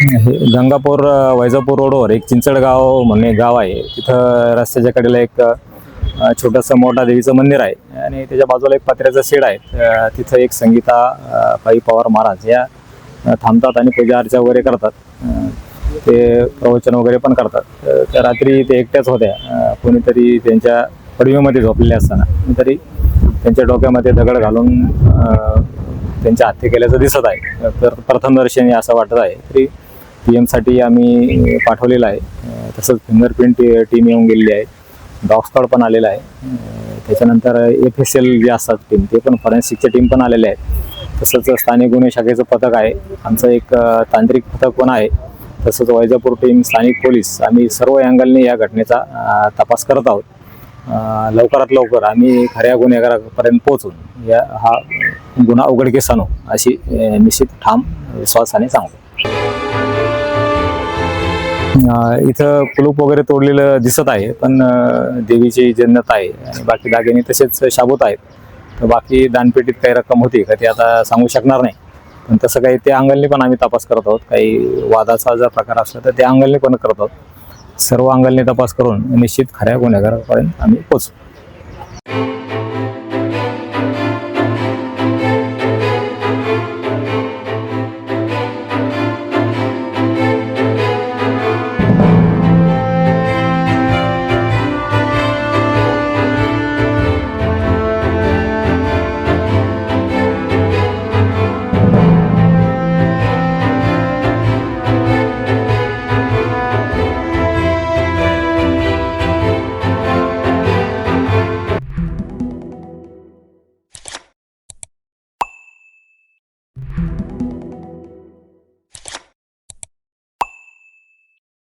हे गंगापूर वैजापूर रोडवर एक चिंचड गाव म्हणून एक गाव आहे. तिथं रस्त्याच्या कडेला एक छोटंसं मोठा देवीचं मंदिर आहे आणि त्याच्या बाजूला एक पत्र्याचं शेड आहे. तिथं एक संगीता पायी पवार महाराज या थांबतात आणि पूजा अर्चा वगैरे करतात. ते प्रवचन वगैरे पण करतात. त्या रात्री ते एकट्याच होत्या. कोणीतरी त्यांच्या पडवीमध्ये झोपलेले असताना तरी त्यांच्या डोक्यामध्ये दगड घालून त्यांच्या हत्या केल्याचं दिसत आहे. तर प्रथमदर्शनी असं वाटत आहे. तरी पी एमसाठी आम्ही पाठवलेलं आहे. तसंच फिंगरप्रिंट टीम येऊन गेलेली आहे. डॉग पण आलेला आहे. त्याच्यानंतर एफ एस एल जे असतात टीम ते पण फॉरेन्सिकच्या टीम पण आलेले आहेत. तसंच स्थानिक गुन्हे शाखेचं पथक आहे. आमचं एक तांत्रिक पथक पण आहे. तसंच वैजापूर टीम स्थानिक पोलीस आम्ही सर्व अँगलने या घटनेचा तपास करत आहोत. लवकरात लवकर आम्ही खऱ्या गुन्हेगारापर्यंत पोहोचून या हा गुन्हा उघडकीस आणू अशी निश्चित ठाम विश्वासाने सांगतो. इथं कुलूप वगैरे तोडलेलं दिसत आहे पण देवीची जन्नत आहे आणि बाकी दागिने तसेच शाबूत आहेत. तर बाकी दानपेटीत काही रक्कम होती का ते आता सांगू शकणार नाही. पण तसं काही त्या अंगलने पण आम्ही तपास करत आहोत. काही वादाचा जर प्रकार असला तर त्या अंगलने पण करत आहोत. सर्व अंगलने तपास करून निश्चित खऱ्या गुन्हेगारापर्यंत आम्ही पोचू